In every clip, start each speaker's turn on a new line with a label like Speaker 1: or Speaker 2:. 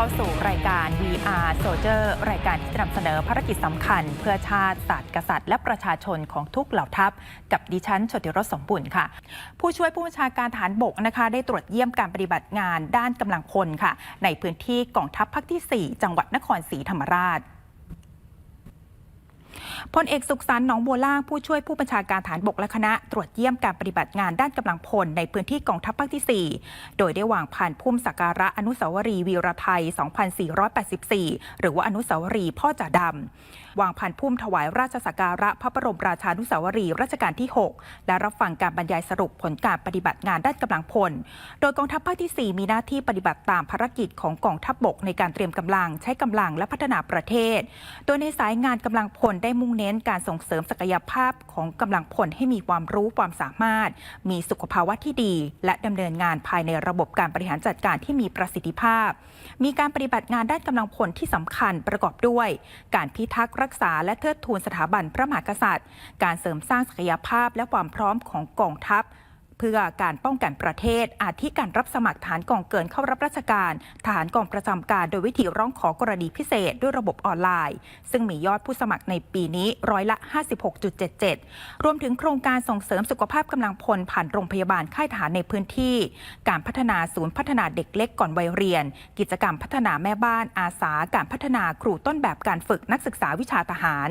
Speaker 1: เข้าสู่รายการ VR Soldier รายการที่จะนำเสนอภารกิจสำคัญ เพื่อชาติศาสตร์กษัตริย์ และประชาชนของทุกเหล่าทัพ กับดิฉันชติรสสมบุญค่ะ ผู้ช่วยผู้บัญชาการฐานบกนะคะ ได้ตรวจเยี่ยมการปฏิบัติงานด้านกำลังพลค่ะ ในพื้นที่กองทัพภาคที่ 4 จังหวัดนครศรีธรรมราช พลเอกสุขสันต์หนองบัวล่างผู้ช่วยผู้บัญชาการฐานบกและคณะตรวจเยี่ยมการปฏิบัติงานด้านกำลังพลในพื้นที่กองทัพภาคที่ 4 โดยได้วางผ่านพุ่มสักการะอนุสาวรีย์วีรไทย 2484 หรือว่าอนุสาวรีย์พ่อจ่าดำวางผ่านพุ่มถวายราชสักการะพระบรมราชานุสาวรีย์รัชกาลที่ 6 และรับฟังการบรรยายสรุปผลการปฏิบัติงานด้านกำลังพล โดยกองทัพภาคที่ 4 มีหน้าที่ปฏิบัติตามภารกิจของกองทัพบกในการเตรียมกำลังใช้กำลังและพัฒนาประเทศ โดยในสายงานกำลังพลได้มุ่งเน้นการส่งเสริมศักยภาพของกำลังพลให้มีความรู้ความสามารถ มีสุขภาวะที่ดี และดำเนินงานภายในระบบการบริหารจัดการที่มีประสิทธิภาพ มีการปฏิบัติงานด้านกำลังพลที่สำคัญประกอบด้วย การพิทักษ์รักษาและเทิดทูนสถาบันพระมหากษัตริย์ การเสริมสร้างศักยภาพและความพร้อมของกองทัพ เพื่อการป้องกันประเทศ อาทิการรับสมัครฐานกองเกินเข้ารับราชการทหารกองประจำการโดยวิธีร้องขอกรณีพิเศษด้วยระบบออนไลน์ ซึ่งมียอดผู้สมัครในปีนี้ร้อยละ 56.77 รวมถึงโครงการส่งเสริมสุขภาพกำลังพลผ่านโรงพยาบาลค่ายทหารในพื้นที่ การพัฒนาศูนย์พัฒนาเด็กเล็กก่อนวัยเรียน กิจกรรมพัฒนาแม่บ้านอาสาการพัฒนาครูต้นแบบการฝึกนักศึกษาวิชาทหาร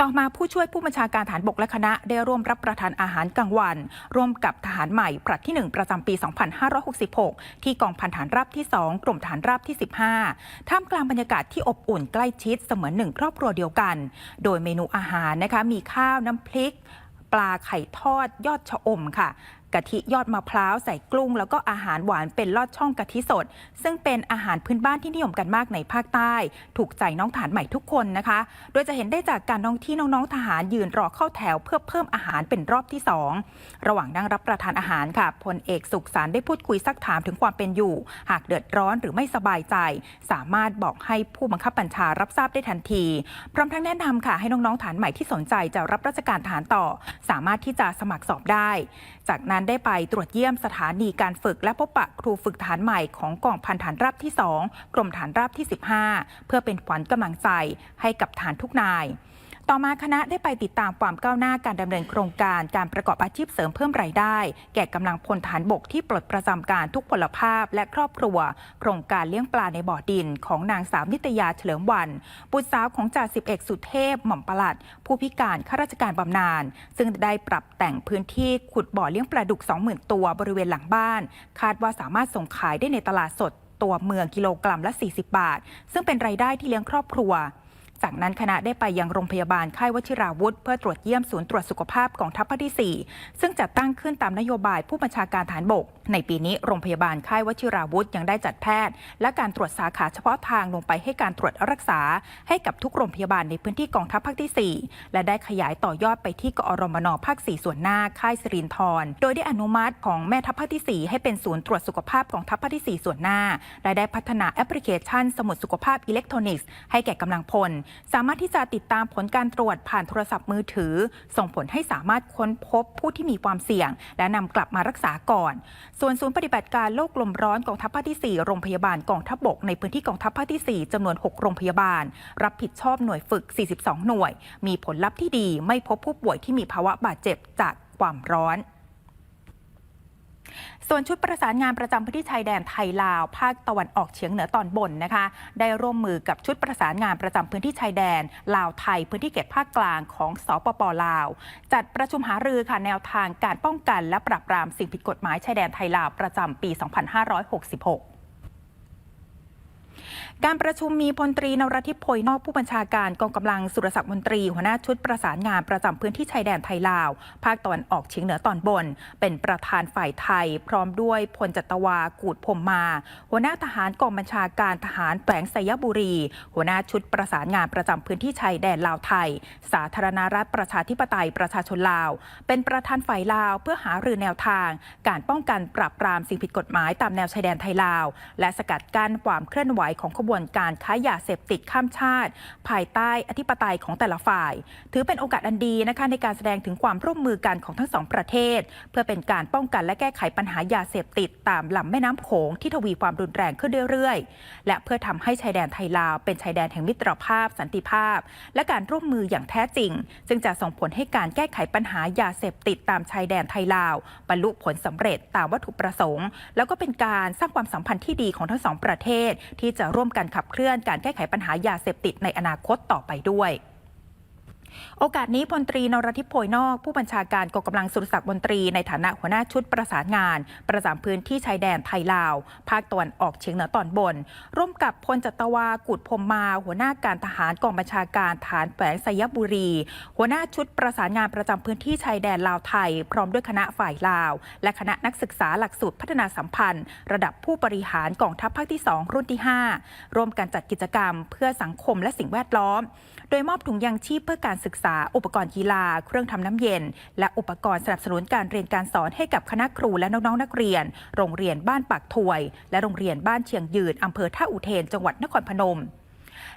Speaker 1: ต่อมาผู้ช่วยผู้บัญชาการฐานบกและคณะได้ร่วมรับประทานอาหารกลางวัน ร่วมกับทหารใหม่ผลัดที่ 1 ประจำปี 2566 ที่กองพันฐานราบที่ 2กรมฐานราบที่ 15 ท่ามกลางบรรยากาศที่อบอุ่นใกล้ชิดเสมือนหนึ่งครอบครัวเดียวกัน โดยเมนูอาหารนะคะมีข้าวน้ำพริก ปลาไข่ทอดยอดชะอมค่ะ กะทิยอดมะพร้าวใส่กลุ้ง แล้วก็อาหารหวานเป็นลอดช่องกะทิสด ซึ่งเป็นอาหารพื้นบ้านที่นิยมกันมากในภาคใต้ ถูกใจน้องทหารใหม่ทุกคนนะคะ โดยจะเห็นได้จากการน้องที่น้องๆทหารยืนรอเข้าแถวเพื่อเพิ่มอาหารเป็นรอบที่สองระหว่างนั่งรับประทานอาหารค่ะพลเอกสุขสารได้พูดคุยซักถามถึงความเป็นอยู่ หากเดือดร้อนหรือไม่สบายใจ สามารถบอกให้ผู้บังคับบัญชารับทราบได้ทันที พร้อมทั้งแนะนำค่ะให้น้องๆฐานใหม่ที่สนใจจะรับราชการทหารต่อ สามารถที่จะสมัครสอบได้ จากนั้นได้ไปตรวจเยี่ยมสถานีการฝึกและพบปะครูฝึกฐานใหม่ของกองพันฐานราบที่ 2 กรมฐานราบที่ 15 เพื่อเป็นขวัญกำลังใจให้กับฐานทุกนาย ต่อมาคณะได้ไปติดตามความก้าวหน้าการดำเนินโครงการการประกอบอาชีพเสริมเพิ่มรายได้ แก่กำลังพลฐานบกที่ปลดประจำการทุกพลภาพและครอบครัว โครงการเลี้ยงปลาในบ่อดินของนางสาวนิตยาเฉลิมวันบุตรสาวของจ่าสิบเอกสุเทพหม่อมปลัด ผู้พิการข้าราชการบำนาญซึ่งได้ปรับแต่งพื้นที่ขุดบ่อเลี้ยงปลาดุก 20,000 ตัวบริเวณหลังบ้าน คาดว่าสามารถส่งขายได้ในตลาดสดตัวเมืองกิโลกรัมละ 40 บาท ซึ่งเป็นรายได้ที่เลี้ยงครอบครัว จากนั้นคณะได้ไปยังโรงพยาบาลค่ายวชิราวุธ เพื่อตรวจเยี่ยมศูนย์ตรวจสุขภาพกองทัพภาคที่ 4 ซึ่งจัดตั้งขึ้นตามนโยบายผู้บัญชาการฐานบก ในปีนี้โรงพยาบาลค่ายวชิราวุธยังได้จัดแพทย์ และการตรวจสาขาเฉพาะทางลงไปให้การตรวจรักษา ให้กับทุกโรงพยาบาลในพื้นที่กองทัพภาคที่ 4 และได้ขยายต่อยอดไปที่กอรมนภาค 4 ส่วนหน้าค่ายสิรินทรโดยได้อนุมัติของแม่ทัพภาคที่ 4 ให้เป็นศูนย์ตรวจสุขภาพกองทัพภาคที่ 4 ส่วนหน้าและได้พัฒนาแอปพลิเคชัน สมุดสุขภาพอิเล็กทรอนิกส์ให้แก่กำลังพลสามารถที่จะติดตามผลการตรวจผ่านโทรศัพท์มือถือ ส่งผลให้สามารถค้นพบผู้ที่มีความเสี่ยง และนำกลับมารักษาก่อน ส่วนศูนย์ปฏิบัติการโรคลมร้อนกองทัพภาคที่ 4 โรงพยาบาลกองทัพบกในพื้นที่กองทัพภาคที่ 4จำนวน 6 โรงพยาบาล รับผิดชอบหน่วยฝึก 42 หน่วย มีผลลัพธ์ที่ดีไม่พบผู้ป่วยที่มีภาวะบาดเจ็บจากความร้อน ส่วนชุดประสานงานประจำพื้นที่ชายแดนไทยลาวภาคตะวันออกเฉียงเหนือตอนบนนะคะ ได้ร่วมมือกับชุดประสานงานประจำพื้นที่ชายแดน ลาวไทยพื้นที่เขตภาคกลางของสปปลาว จัดประชุมหารือค่ะแนวทางการป้องกัน และปราบปรามสิ่งผิดกฎหมายชายแดนไทยลาวประจำปี 2566 การประชุมมีพลตรีนรทิพย์พยนอกผู้บัญชาการกองกำลังสุรศักดิ์มนตรีหัวหน้าชุดประสานงานประจำพื้นที่ชายแดนไทยลาว ภาคตะวันออกเฉียงเหนือตอนบน เป็นประธานฝ่ายไทย พร้อมด้วยพลจัตวากูดพรมมา หัวหน้าทหารกองบัญชาการทหารแฝงไสยบุรี หัวหน้าชุดประสานงานประจำพื้นที่ชายแดนลาวไทย สาธารณรัฐประชาธิปไตยประชาชนลาว เป็นประธานฝ่ายลาวเพื่อหารือแนวทาง การป้องกันปราบปรามสิ่งผิดกฎหมายตามแนวชายแดนไทยลาว และสกัดกั้นความเคลื่อนไหวของขบวนการค้ายาเสพติดข้ามชาติ ภายใต้อธิปไตยของแต่ละฝ่าย ถือเป็นโอกาสอันดีนะคะในการแสดงถึงความร่วมมือกันของทั้งสองประเทศ เพื่อเป็นการป้องกันและแก้ไขปัญหายาเสพติดตามลำแม่น้ำโขงที่ทวีความรุนแรงขึ้นเรื่อยๆ และเพื่อทำให้ชายแดนไทยลาวเป็นชายแดนแห่งมิตรภาพ สันติภาพ และการร่วมมืออย่างแท้จริง ซึ่งจะส่งผลให้การแก้ไขปัญหายาเสพติดตามชายแดนไทยลาวบรรลุผลสำเร็จตามวัตถุประสงค์ แล้วก็เป็นการสร้างความสัมพันธ์ที่ดีของทั้งสองประเทศที่จะร่วมกันขับเคลื่อนการแก้ไขปัญหายาเสพติดในอนาคตต่อไปด้วย โอกาสนี้พลตรีนรทิพย์โพยนอก ผู้บัญชาการกองกำลังสุรศักดิ์มนตรีในฐานะหัวหน้าชุดประสานงาน ประจำพื้นที่ชายแดนไทยลาว ภาคตะวันออกเฉียงเหนือตอนบน ร่วมกับพลจัตวากุดพรมมา หัวหน้าการทหารกองบัญชาการฐานแฝงสยบุรี หัวหน้าชุดประสานงานประจำพื้นที่ชายแดนลาวไทย พร้อมด้วยคณะฝ่ายลาว และคณะนักศึกษาหลักสูตรพัฒนาสัมพันธ์ ระดับผู้บริหารกองทัพภาคที่ 2 รุ่นที่ 5 ร่วมกันจัดกิจกรรม เพื่อสังคมและสิ่งแวดล้อม โดยมอบถุงยางชีพเพื่อการศึกษา อุปกรณ์กีฬา เครื่องทำน้ำเย็น และอุปกรณ์สนับสนุนการเรียนการสอนให้กับคณะครูและน้องๆนักเรียน โรงเรียนบ้านปากถวย และโรงเรียนบ้านเชียงยืนอำเภอท่าอุเทนจังหวัดนครพนม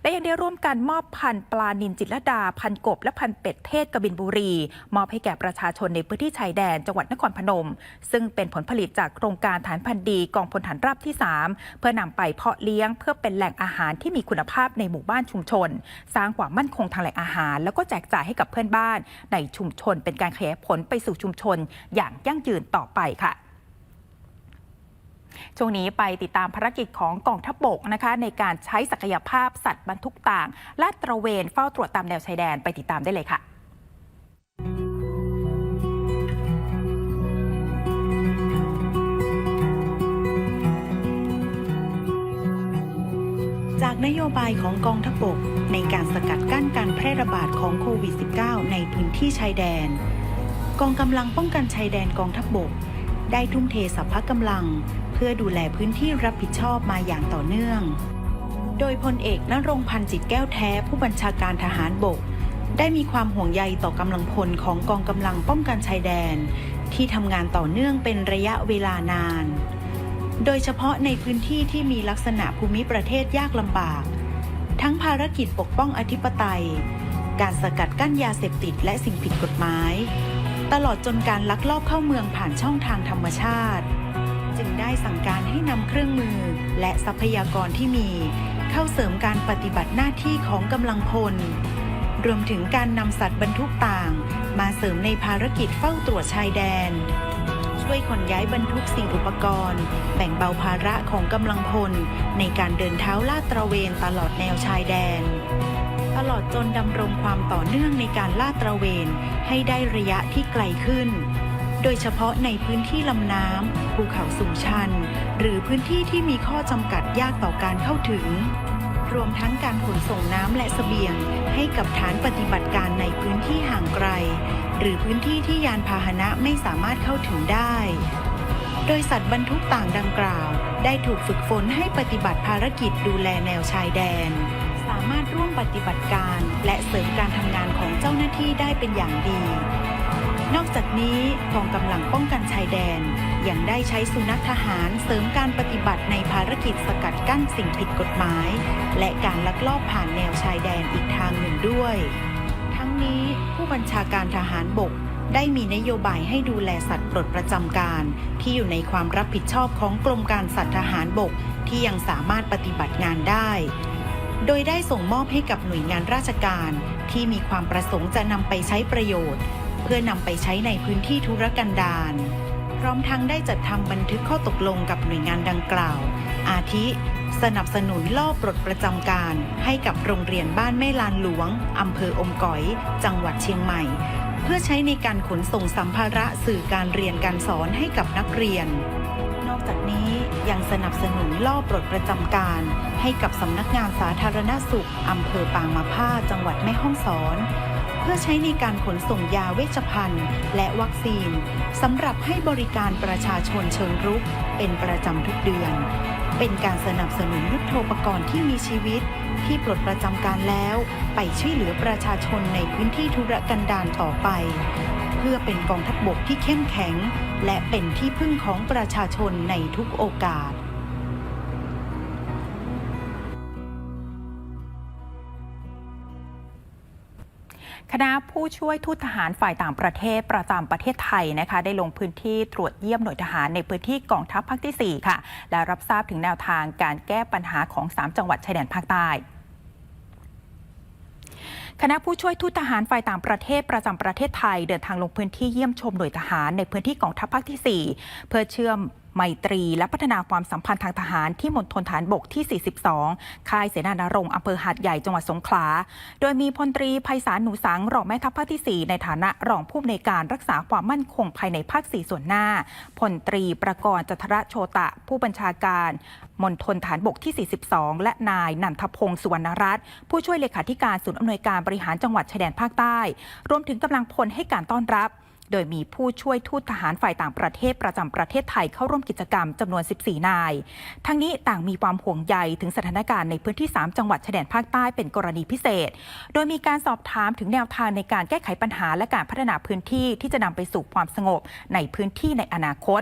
Speaker 1: และยังได้ร่วมกันมอบพันธุ์ปลานินจิตรดา พันกบ และพันเป็ดเทศกบินบุรี มอบให้แก่ประชาชนในพื้นที่ชายแดนจังหวัดนครพนม ซึ่งเป็นผลผลิตจากโครงการฐานพันธุ์ดีกองพลฐานราบที่ 3 เพื่อนำไปเพาะเลี้ยง เพื่อเป็นแหล่งอาหารที่มีคุณภาพในหมู่บ้านชุมชน สร้างความมั่นคงทางแหล่งอาหาร แล้วก็แจกจ่ายให้กับเพื่อนบ้าน ในชุมชนเป็นการขยายผลไปสู่ชุมชน อย่างยั่งยืนต่อไปค่ะ ช่วงนี้ไปติดตามภารกิจของกองทัพบกนะคะ ในการใช้ศักยภาพสัตว์บรรทุกต่างลาดตระเวนเฝ้าตรวจตามแนวชายแดนไปติดตามได้เลยค่ะ
Speaker 2: จากนโยบายของกองทัพบกในการสกัดกั้นการแพร่ระบาดของโควิด -19 ในพื้นที่ชายแดน กองกำลังป้องกันชายแดนกองทัพบก ได้ทุ่มเทสรรพกำลัง พื่อดูแลพื้นที่รับผิดชอบมาอย่างต่อเนื่อง โดยพลเอกนรงพันธ์จิตแก้วแท้ผู้บัญชาการทหารบก ได้มีความห่วงใยต่อกำลังพลของกองกำลังป้องกันชายแดน ที่ทำงานต่อเนื่องเป็นระยะเวลานาน โดยเฉพาะในพื้นที่ที่มีลักษณะภูมิประเทศยากลำบาก ทั้งภารกิจปกป้องอธิปไตย การสกัดกั้นยาเสพติดและสิ่งผิดกฎหมาย ตลอดจนการลักลอบเข้าเมืองผ่านช่องทางธรรมชาติ จึงได้สั่งการให้นำเครื่องมือ และทรัพยากรที่มี เข้าเสริมการปฏิบัติหน้าที่ของกำลังพล รวมถึงการนำสัตว์บรรทุกต่าง มาเสริมในภารกิจเฝ้าตรวจชายแดน ช่วยขนย้ายบรรทุกสิ่งอุปกรณ์ แบ่งเบาภาระของกำลังพล ในการเดินเท้าลาดตระเวนตลอดแนวชายแดนตลอดจนดำรงความต่อเนื่องในการลาดตระเวน ให้ได้ระยะที่ไกลขึ้น โดยเฉพาะในพื้นที่ลำน้ำภูเขาสูงชัน หรือพื้นที่ที่มีข้อจำกัดยากต่อการเข้าถึง รวมทั้งการขนส่งน้ำและเสบียง ให้กับฐานปฏิบัติการในพื้นที่ห่างไกล หรือพื้นที่ที่ยานพาหนะไม่สามารถเข้าถึงได้ โดยสัตว์บรรทุกต่างดังกล่าว ได้ถูกฝึกฝนให้ปฏิบัติภารกิจดูแลแนวชายแดน สามารถร่วมปฏิบัติการและเสริมการทำงานของเจ้าหน้าที่ได้เป็นอย่างดี นอกจากนี้กองกำลังป้องกันชายแดน ยังได้ใช้สุนัขทหารเสริมการปฏิบัติในภารกิจสกัดกั้นสิ่งผิดกฎหมาย และการลักลอบผ่านแนวชายแดนอีกทางหนึ่งด้วย ทั้งนี้ผู้บัญชาการทหารบกได้มีนโยบายให้ดูแลสัตว์ปลดประจำการ ที่อยู่ในความรับผิดชอบของกรมการสัตว์ทหารบกที่ยังสามารถปฏิบัติงานได้ โดยได้ส่งมอบให้กับหน่วยงานราชการ ที่มีความประสงค์จะนำไปใช้ประโยชน์ เพื่อนำไปใช้ในพื้นที่ธุรกันดารพร้อมทั้งได้จัดทำบันทึกข้อตกลงกับหน่วยงานดังกล่าว อาทิ สนับสนุนล่อปลดประจำการ ให้กับโรงเรียนบ้านแม่ลานหลวงอำเภออมก๋อย จังหวัดเชียงใหม่ เพื่อใช้ในการขนส่งสัมภาระสื่อการเรียนการสอนให้กับนักเรียน นอกจากนี้ยังสนับสนุนล่อปลดประจำการ ให้กับสำนักงานสาธารณสุขอำเภอปางมะผ้าจังหวัดแม่ฮ่องสอน พื่อใช้ในการขนส่งยาเวชภัณฑ์ และวัคซีนสำหรับให้บริการประชาชนเชิงรุก เป็นประจำทุกเดือน เป็นการสนับสนุนยุทโธปกรณ์ที่มีชีวิต ที่ปลดประจำการแล้ว ไปช่วยเหลือประชาชนในพื้นที่ธุรกันดารต่อไป เพื่อเป็นกองทัพบกที่เข้มแข็ง และเป็นที่พึ่งของประชาชนในทุกโอกาส
Speaker 1: คณะผู้ช่วยทูตทหารฝ่ายต่างประเทศประจำประเทศไทยนะคะ ได้ลงพื้นที่ตรวจเยี่ยมหน่วยทหารในพื้นที่กองทัพภาคที่ 4 ค่ะ และรับทราบถึงแนวทางการแก้ปัญหาของ 3 จังหวัดชายแดนภาคใต้คณะผู้ช่วยทูตทหารฝ่ายต่างประเทศประจำประเทศไทย เดินทางลงพื้นที่เยี่ยมชมหน่วยทหารในพื้นที่กองทัพภาคที่ 4 เพื่อเชื่อม ไมตรี และพัฒนาความสัมพันธ์ทางทหารที่มณฑลฐานบกที่ 42 ค่ายเสนานรงค์อำเภอหาดใหญ่จังหวัดสงขลา โดยมีพลตรีไพศาลหนูสังรองแม่ทัพภาคที่ 4 ในฐานะรองผู้อำนวยการรักษาความมั่นคงภายในภาค 4 ส่วนหน้าพลตรีประกรณ์จัทระโชตะ ผู้บัญชาการมณฑลฐานบกที่ 42 และนายนันทพงศ์สุวรรณรัตน์ผู้ช่วยเลขาธิการศูนย์อำนวยการบริหารจังหวัดชายแดนภาคใต้ รวมถึงกำลังพลให้การต้อนรับ โดยมีผู้ช่วยทูตทหารฝ่ายต่างประเทศประจำประเทศไทยเข้าร่วมกิจกรรมจำนวน 14 นาย ทั้งนี้ต่างมีความห่วงใยถึงสถานการณ์ในพื้นที่ 3 จังหวัดชายแดนภาคใต้เป็นกรณีพิเศษ โดยมีการสอบถามถึงแนวทางในการแก้ไขปัญหาและการพัฒนาพื้นที่ที่จะนำไปสู่ความสงบในพื้นที่ในอนาคต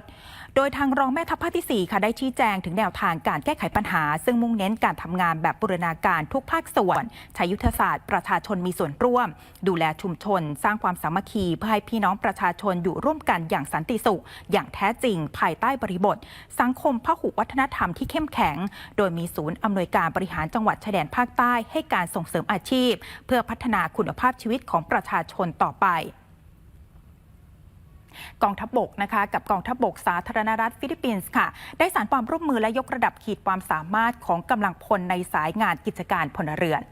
Speaker 1: โดยทางรองแม่ทัพภาคที่ 4 ค่ะได้ชี้แจงถึงแนวทางการแก้ไขปัญหา ซึ่งมุ่งเน้นการทำงานแบบบูรณาการทุกภาคส่วนใช้ยุทธศาสตร์ประชาชนมีส่วนร่วม ดูแลชุมชน สร้างความสามัคคีเพื่อให้พี่น้องประชาชนอยู่ร่วมกันอย่างสันติสุข อย่างแท้จริง ภายใต้บริบท สังคมพหุวัฒนธรรมที่เข้มแข็ง โดยมีศูนย์อำนวยการบริหารจังหวัดชายแดนภาคใต้ให้การส่งเสริมอาชีพ เพื่อพัฒนาคุณภาพชีวิตของประชาชนต่อไป กองทัพบบกนะคะกับกองทัพบบกสาธารณรัฐฟิลิปปินส์ค่ะ ได้สารความร่วมมือและยกระดับขีดความสามารถของกำลังพลในสายงานกิจการพลเรือน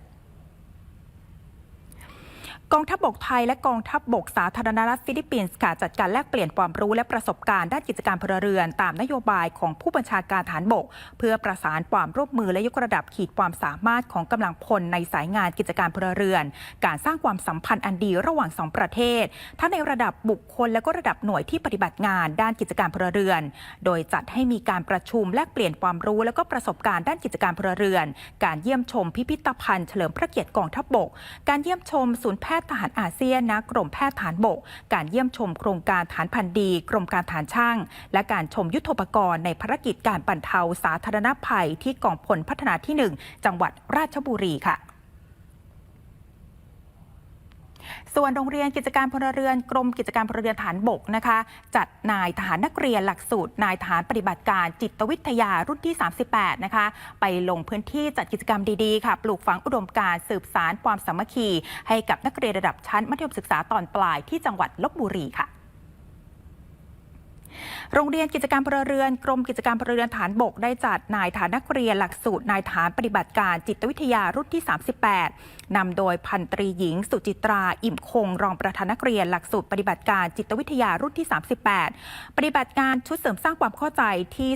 Speaker 1: กองทัพบบกไทยและกองทัพบบกสาธารณรัฐฟิลิปปินส์ค่ะจัดการแลกเปลี่ยนความรู้และประสบการณ์ด้านกิจการพลเรือน ตามนโยบายของผู้บัญชาการฐานบก เพื่อประสานความร่วมมือและยกระดับขีดความสามารถของกำลังพลในสายงานกิจการพลเรือน การสร้างความสัมพันธ์อันดีระหว่างสองประเทศ ทั้งในระดับบุคคลและก็ระดับหน่วยที่ปฏิบัติงานด้านกิจการพลเรือน โดยจัดให้มีการประชุมแลกเปลี่ยนความรู้และก็ประสบการณ์ด้านกิจการพลเรือน การเยี่ยมชมพิพิธภัณฑ์เฉลิมพระเกียรติกองทัพบบก การเยี่ยมชมศูนย์แพทย์ทย์ทหารอาเซียนนะกรมแพทย์ฐานบก การเยี่ยมชมโครงการฐานพันดี กรมการฐานช่าง และการชมยุทธปกรณ์ในภารกิจการบรรเทาสาธารณภัยที่กองพลพัฒนาที่ 1 จังหวัดราชบุรีค่ะ ส่วนโรงเรียนกิจการพลเรือนกรมกิจการพลเรือนฐานบกนะคะ จัดนายทหารนักเรียนหลักสูตร นายทหารปฏิบัติการจิตวิทยารุ่นที่ 38 นะคะ ไปลงพื้นที่จัดกิจกรรมดีๆ ค่ะ ปลูกฝังอุดมการสืบสารความสามัคคี ให้กับนักเรียนระดับชั้นมัธยมศึกษาตอนปลายที่จังหวัดลบบุรีค่ะ โรงเรียนกิจการพลเรือน กรมกิจการพลเรือนฐานบกได้จัดนายฐานนักเรียนหลักสูตรนายฐานปฏิบัติการจิตวิทยารุ่นที่ 38นำโดยพันตรีหญิง สุจิตรา อิ่มคง รองประธานนักเรียนหลักสูตรปฏิบัติการจิตวิทยารุ่นที่ 38 ปฏิบัติการชุดเสริมสร้างความเข้าใจที่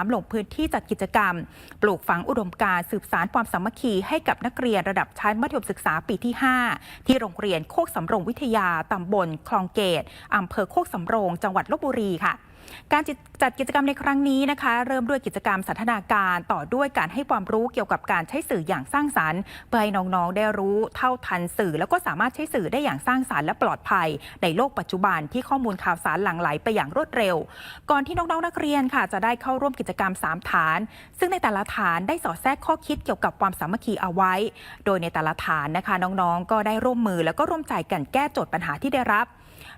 Speaker 1: 3803 ลงพื้นที่จัดกิจกรรม ปลูกฝังอุดมการสืบสารความสามัคคีให้กับนักเรียนระดับชั้นมัธยมศึกษาปีที่ 5 ที่โรงเรียนโคกสำโรงวิทยาตำบลคลองเกตอำเภอโคกสำโรง จังหวัดลบบุรีค่ะการจัดกิจกรรมในครั้งนี้นะคะ เริ่มด้วยกิจกรรมสันทนาการต่อด้วยการให้ความรู้เกี่ยวกับการใช้สื่ออย่างสร้างสรรค์ เพื่อให้น้องๆได้รู้เท่าทันสื่อ แล้วก็สามารถใช้สื่อได้อย่างสร้างสรรค์และปลอดภัย ในโลกปัจจุบันที่ข้อมูลข่าวสารหลั่งไหลไปอย่างรวดเร็ว ก่อนที่น้องๆนักเรียนค่ะ จะได้เข้าร่วมกิจกรรม 3 ฐาน ซึ่งในแต่ละฐานได้สอดแทรกข้อคิดเกี่ยวกับความสามัคคีเอาไว้ โดยในแต่ละฐานนะคะ น้องๆ ก็ได้ร่วมมือแล้วก็ร่วมใจกันแก้โจทย์ปัญหาที่ได้รับ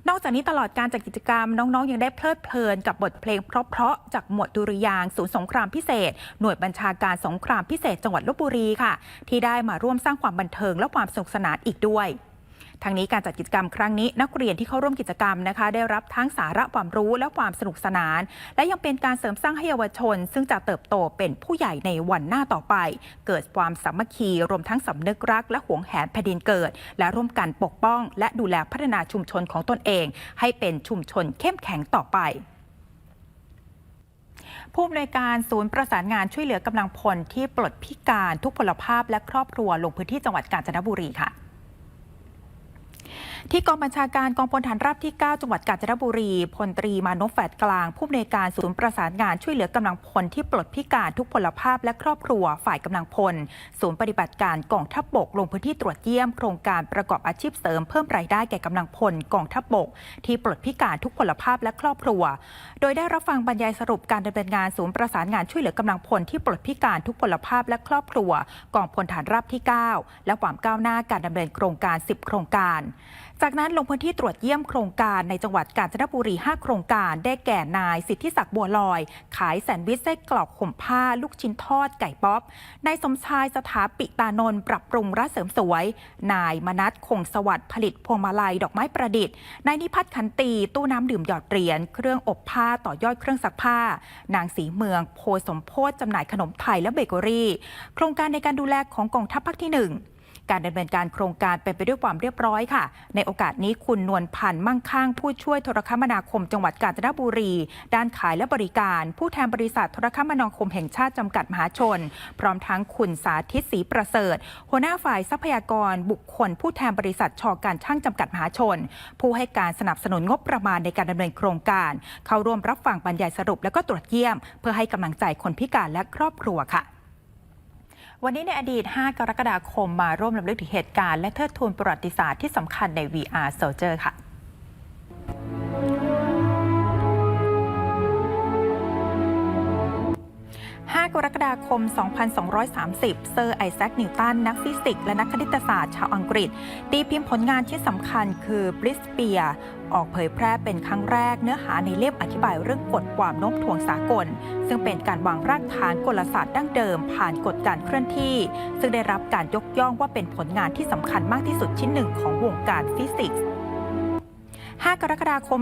Speaker 1: นอกจากนี้ตลอดการจัดกิจกรรมน้องๆ ยังได้เพลิดเพลินกับบทเพลงเพราะๆจากหมวดดุริยางศูนย์สงครามพิเศษ หน่วยบัญชาการสงครามพิเศษจังหวัดลบบุรีค่ะ ที่ได้มาร่วมสร้างความบันเทิงและความสนุกสนานอีกด้วย ทางนี้การจัดกิจกรรมครั้งนี้ นักเรียนที่เข้าร่วมกิจกรรมนะคะ ได้รับทั้งสาระความรู้และความสนุกสนาน และยังเป็นการเสริมสร้างให้เยาวชน ซึ่งจะเติบโตเป็นผู้ใหญ่ในวันหน้าต่อไป เกิดความสามัคคีรวมทั้งสำนึกรัก และหวงแหนแผ่นดินเกิด และร่วมกันปกป้อง และดูแลพัฒนาชุมชนของตนเอง ให้เป็นชุมชนเข้มแข็งต่อไปผู้อำนวยการศูนย์ประสานงานช่วยเหลือกำลังพลที่ปลดพิการทุกพลภาพและครอบครัวลงพื้นที่จังหวัดกาญจนบุรีค่ะ ที่กองบัญชาการกองพลฐานราบที่ 9 จังหวัดกาญจนบุรีพลตรีมานพแฝดกลาง ผู้อำนวยการศูนย์ประสานงานช่วยเหลือกำลังพลที่ปลดพิการทุกพลภาพและครอบครัวฝ่ายกำลังพล ศูนย์ปฏิบัติการกองทัพบกลงพื้นที่ตรวจเยี่ยมโครงการประกอบอาชีพเสริมเพิ่มรายได้แก่กำลังพลกองทัพบก ที่ปลดพิการทุกพลภาพและครอบครัว โดยได้รับฟังบรรยายสรุปการดำเนินงานศูนย์ประสานงานช่วยเหลือกำลังพลที่ปลดพิการทุกพลภาพและครอบครัว กองพลฐานราบที่ 9 และความก้าวหน้าการดำเนินโครงการ 10 โครงการ จากนั้นลงพื้นที่ตรวจเยี่ยมโครงการในจังหวัดกาญจนบุรี 5 โครงการได้แก่นายสิทธิศักดิ์บัวลอย ขายแซนด์วิชไส้กรอกห่มผ้า ลูกชิ้นทอดไก่ป๊อปนายสมชายสถาปิตานนท์ปรับปรุงร้านเสริมสวย นายมนัทคงสวัสดิ์ผลิตพวงมาลัยดอกไม้ประดิษฐ์นายนิพัฒน์ขันตี ตู้น้ำดื่มหยอดเหรียญเครื่องอบผ้าต่อยอดเครื่องซักผ้า นางสีเมือง โพสมโพธจำหน่ายขนมไทยและเบเกอรี่ โครงการในการดูแลของกองทัพภาคที่หนึ่ง การดำเนินการโครงการเป็นไปด้วยความเรียบร้อยค่ะ ในโอกาสนี้คุณนวลพันธ์มั่งคั่ง ผู้ช่วยโทรคมนาคมจังหวัดกาญจนบุรี ด้านขายและบริการ ผู้แทนบริษัทโทรคมนาคมแห่งชาติจำกัดมหาชน พร้อมทั้งคุณสาธิตศรีประเสริฐ หัวหน้าฝ่ายทรัพยากรบุคคล ผู้แทนบริษัทชอการช่างจำกัดมหาชน ผู้ให้การสนับสนุนงบประมาณในการดำเนินโครงการ เข้าร่วมรับฟังบรรยายสรุปและก็ตรวจเยี่ยม เพื่อให้กำลังใจคนพิการและครอบครัวค่ะ วันนี้ในอดีต 5 กรกฎาคมมาร่วมลำลึกถึงเหตุการณ์และเทิดทูนประวัติศาสตร์ที่สำคัญใน VR Soldier ค่ะ 5 กรกฎาคม 2230 เซอร์ไอแซค นิวตัน นักฟิสิกส์และนักคณิตศาสตร์ชาวอังกฤษ ตีพิมพ์ผลงานที่สำคัญคือบริสเปียออกเผยแพร่เป็นครั้งแรกเนื้อหาในเล่มอธิบายเรื่องกฎความโน้มถ่วงสากล ซึ่งเป็นการวางรากฐานกลศาสตร์ดั้งเดิม ผ่านกฎการเคลื่อนที่ ซึ่งได้รับการยกย่องว่าเป็นผลงานที่สำคัญมากที่สุดชิ้นหนึ่งของวงการฟิสิกส์ 5 กรกฎาคม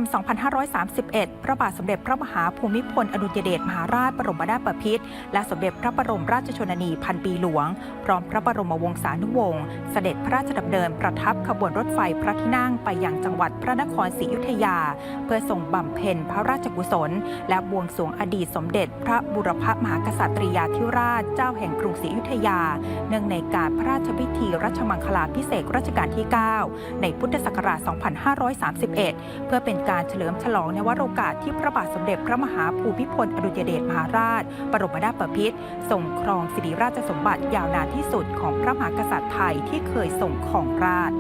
Speaker 1: 2531 พระบาทสมเด็จพระมหาภูมิพล อดุลยเดชมหาราชบรมนาถบพิตรและสมเด็จพระบรมราชชนนีพันปีหลวง พร้อมพระบรมวงศานุวงศ์เสด็จพระราชดำเนินประทับขบวนรถไฟพระที่นั่งไปยังจังหวัดพระนครศรีอยุธยา เพื่อทรงบำเพ็ญพระราชกุศล และบวงสรวงอดีตสมเด็จ พระบุรพมหากษัตริยาธิราชเจ้าแห่งกรุงศรีอยุธยา เนื่องในการพระราชพิธีรัชมังคลาภิเศษรัชกาลที่ 9 ในพุทธศักราช 2531เพื่อเป็นการเฉลิมฉลองในวโรกาสที่พระบาทสมเด็จพระมหาภูมิพลอดุลยเดชมหาราช บรมนาถบพิตรทรงครองสิริราชสมบัติยาวนานที่สุดของพระมหากษัตริย์ไทยที่เคยทรงของราช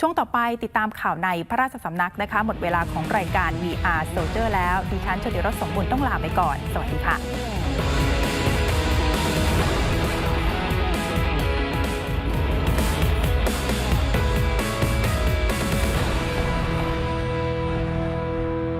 Speaker 1: ช่วงต่อไปติดตามข่าวในพระราชสำนักนะคะ หมดเวลาของรายการ VR Soldier แล้วดิฉันชลิรสสมบูรณ์ต้องลาไปก่อน สวัสดีค่ะ